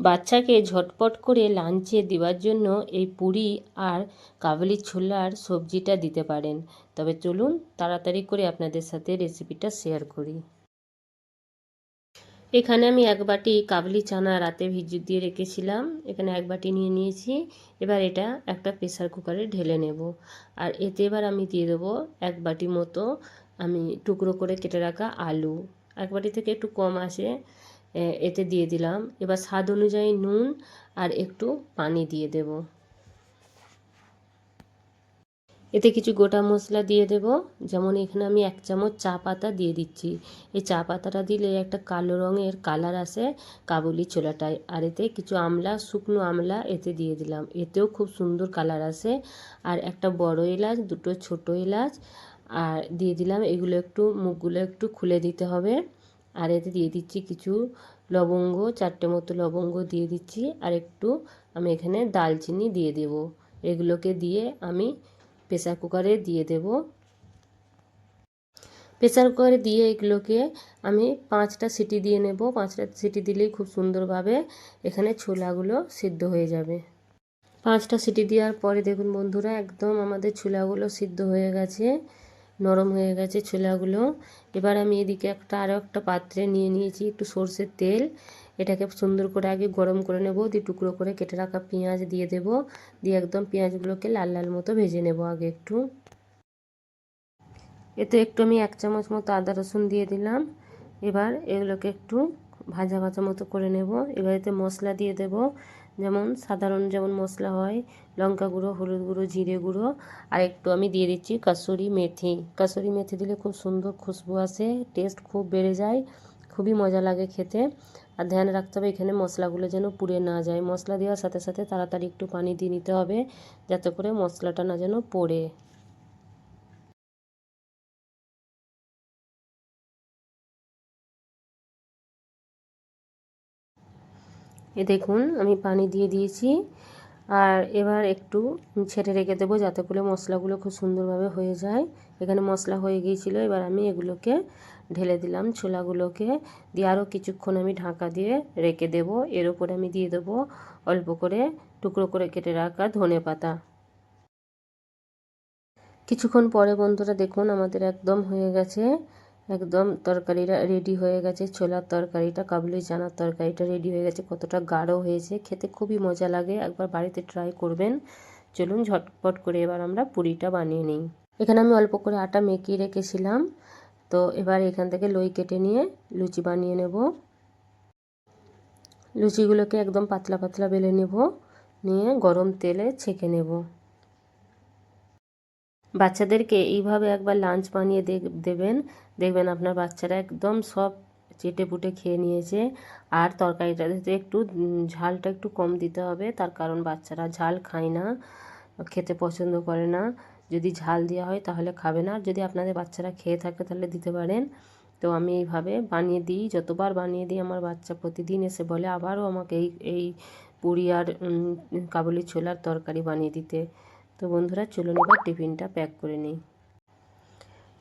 বাচ্চাকে ঝটপট করে লাঞ্চে দেওয়ার জন্য এই পুরি আর কাবলি ছোলার সবজিটা দিতে পারেন। তবে চলুন তাড়াতাড়ি করে আপনাদের সাথে রেসিপিটা শেয়ার করি। এখানে আমি এক বাটি কাবলি চানা রাতে ভিজু দিয়ে রেখেছিলাম। এখানে এক বাটি নিয়ে নিয়েছি। এবার এটা একটা প্রেসার কুকারে ঢেলে নেব। আর এতে এবার আমি দিয়ে দেবো এক বাটি মতো আমি টুকরো করে কেটে রাখা আলু। এক বাটি থেকে একটু কম আসে। এতে দিয়ে দিলাম। এবার স্বাদ অনুযায়ী নুন আর একটু পানি দিয়ে দেব। এতে কিছু গোটা মশলা দিয়ে দেব। যেমন এখানে আমি এক চামচ চা পাতা দিয়ে দিচ্ছি। এই চা পাতাটা দিলে একটা কালো রঙের কালার আসে কাবুলি ছোলাটায়। আর এতে কিছু আমলা, শুকনো আমলা এতে দিয়ে দিলাম। এতেও খুব সুন্দর কালার আসে। আর একটা বড় এলাচ, দুটো ছোট এলাচ, আর দিয়ে দিলাম। এগুলো একটু, মুখগুলো একটু খুলে দিতে হবে। আর এতে দিয়ে দিচ্ছি কিছু লবঙ্গ, চারটে মতো লবঙ্গ দিয়ে দিচ্ছি। আর একটু আমি এখানে দালচিনি দিয়ে দেব। এগুলোকে দিয়ে আমি প্রেসার কুকারে দিয়ে দেব। প্রেসার কুকারে দিয়ে এগুলোকে আমি পাঁচটা সিটি দিয়ে নেব। পাঁচটা সিটি দিলেই খুব সুন্দরভাবে এখানে ছোলাগুলো সিদ্ধ হয়ে যাবে। পাঁচটা সিটি দেওয়ার পরে দেখুন বন্ধুরা, একদম আমাদের ছোলাগুলো সিদ্ধ হয়ে গেছে। নরম হয়ে গেছে ছোলাগুলো। এবার আমি এদিকে একটা আরও একটা পাত্রে নিয়ে নিয়েছি একটু সর্ষের তেল। এটাকে সুন্দর করে আগে গরম করে নেব, দিয়ে টুকরো করে কেটে রাখা পেঁয়াজ দিয়ে দেব। দিয়ে একদম পেঁয়াজগুলোকে লাল লাল মতো ভেজে নেব আগে একটু। এতে একটু আমি এক চামচ মতো আদা রসুন দিয়ে দিলাম। এবার এগুলোকে একটু ভাজা ভাজা মতো করে নেব। এবার এতে মশলা দিয়ে দেব। যেমন সাধারণ যেমন মশলা হয়, লঙ্কা গুঁড়ো, হলুদ গুঁড়ো, জিরে গুঁড়ো। আর একটু আমি দিয়ে দিচ্ছি কাসুরি মেথি। কাসুরি মেথি দিলে খুব সুন্দর খুশবু আসে, টেস্ট খুব বেড়ে যায়, খুবই মজা লাগে খেতে। আর ধ্যান রাখতে হবে এখানে মশলাগুলো যেন পুড়ে না যায়। মশলা দেওয়ার সাথে সাথে তাড়াতাড়ি একটু পানি দিয়ে নিতে হবে, যাতে করে মশলাটা না যেন পড়ে। এ দেখুন, আমি পানি দিয়ে দিয়েছি। আর এবার একটু ছেড়ে রেখে দেবো যাতে করে মশলাগুলো খুব সুন্দরভাবে হয়ে যায়। এখানে মশলা হয়ে গিয়েছিল, এবার আমি এগুলোকে ঢেলে দিলাম ছোলাগুলোকে। দিয়ে আরও কিছুক্ষণ আমি ঢাকা দিয়ে রেখে দেব। এর উপরে আমি দিয়ে দেবো অল্প করে টুকরো করে কেটে রাখা ধনে পাতা। কিছুক্ষণ পরে বন্ধুরা দেখুন আমাদের একদম হয়ে গেছে। একদম তরকারিটা রেডি হয়ে গেছে। ছোলার তরকারিটা, কাবুলি চানার তরকারিটা রেডি হয়ে গেছে। কতটা গাঢ় হয়েছে, খেতে খুবই মজা লাগে। একবার বাড়িতে ট্রাই করবেন। চলুন ঝটপট করে এবার আমরা পুরিটা বানিয়ে নিই। এখানে আমি অল্প করে আটা মেকিয়ে রেখেছিলাম। তো এবার এখান থেকে লই কেটে নিয়ে লুচি বানিয়ে নেব। লুচিগুলোকে একদম পাতলা পাতলা বেলে নেব। নিয়ে গরম তেলে ছেঁকে নেব। বাচ্চাদেরকে এইভাবে একবার লাঞ্চ বানিয়ে দেবেন। দেখবেন আপনার বাচ্চারা একদম সব চেটে পুটে খেয়ে নিয়েছে। আর তরকারিটাতে একটু ঝালটা একটু কম দিতে হবে। তার কারণ বাচ্চারা ঝাল খায় না, খেতে পছন্দ করে না। যদি ঝাল দেওয়া হয় তাহলে খাবে না। আর যদি আপনাদের বাচ্চারা খেয়ে থাকে তাহলে দিতে পারেন। তো আমি এইভাবে বানিয়ে দিই। যতবার বানিয়ে দিই আমার বাচ্চা প্রতিদিন এসে বলে, আবারও আমাকে এই এই পুরি আর কাবুলি ছোলার তরকারি বানিয়ে দিতে। তো বন্ধুরা, চলুন এবার টিফিনটা প্যাক করে নিই।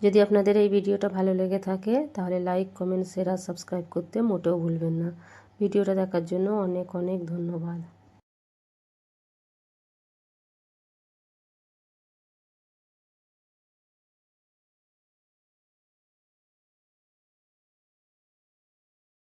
যদি আপনাদের এই ভিডিওটা ভালো লেগে থাকে, তাহলে লাইক কমেন্ট শেয়ার আর সাবস্ক্রাইব করতে মোটেও ভুলবেন না। ভিডিওটা দেখার জন্য অনেক অনেক ধন্যবাদ।